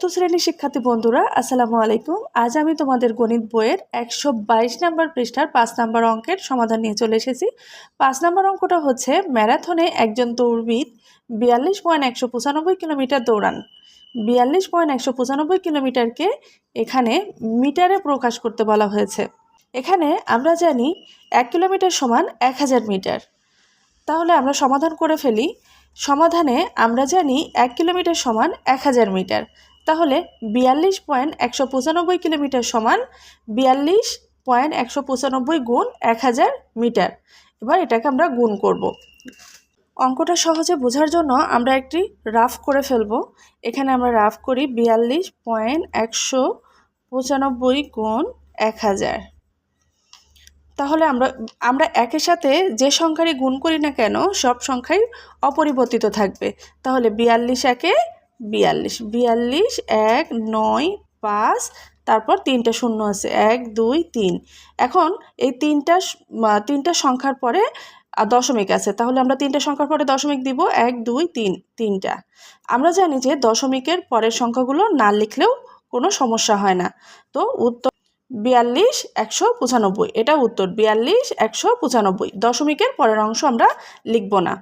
তো শ্রেণির শিক্ষার্থী বন্ধুরা, আসসালামু আলাইকুম। আজ আমি তোমাদের গণিত বইয়ের একশো বাইশ নম্বর পৃষ্ঠার পাঁচ নম্বর অঙ্কের সমাধান নিয়ে চলে এসেছি। পাঁচ নম্বর অঙ্কটা হচ্ছে ম্যারাথনে একজন দৌড়বিদ বিয়াল্লিশ পয়েন্ট একশো পঁচানব্বই কিলোমিটার দৌড়ান। বিয়াল্লিশ পয়েন্ট একশো পঁচানব্বই কিলোমিটারকে এখানে মিটারে প্রকাশ করতে বলা হয়েছে। এখানে আমরা জানি এক কিলোমিটার সমান এক হাজার মিটার। তাহলে আমরা সমাধান করে ফেলি। সমাধানে আমরা জানি এক কিলোমিটার সমান এক হাজার মিটার। তাহলে বিয়াল্লিশ পয়েন্ট একশো পঁচানব্বই কিলোমিটার সমান বিয়াল্লিশ পয়েন্ট একশো পঁচানব্বই গুণ এক হাজার মিটার। এবার এটাকে আমরা গুণ করব। অঙ্কটা সহজে বোঝার জন্য আমরা একটি রাফ করে ফেলব। এখানে আমরা রাফ করি বিয়াল্লিশ পয়েন্ট একশো পঁচানব্বই গুণ এক হাজার। তাহলে আমরা আমরা একের সাথে যে সংখ্যারই গুণ করি না কেন, সব সংখ্যাই অপরিবর্তিত থাকবে। তাহলে বিয়াল্লিশ একে বিয়াল্লিশ বিয়াল্লিশ, এক, নয়, পাঁচ, তারপর তিনটা শূন্য আছে, এক, দুই, তিন। এখন এই তিনটা তিনটা সংখ্যার পরে দশমিক আছে, তাহলে আমরা তিনটা সংখ্যার পরে দশমিক দিব, এক, দুই, তিন, তিনটা। আমরা জানি যে দশমিকের পরের সংখ্যাগুলো না লিখলেও কোনো সমস্যা হয় না। তো উত্তর, বিয়াল্লিশ, একশো পঁচানব্বই, এটা উত্তর, বিয়াল্লিশ, একশো পঁচানব্বই, দশমিকের পরের অংশ আমরা লিখব না।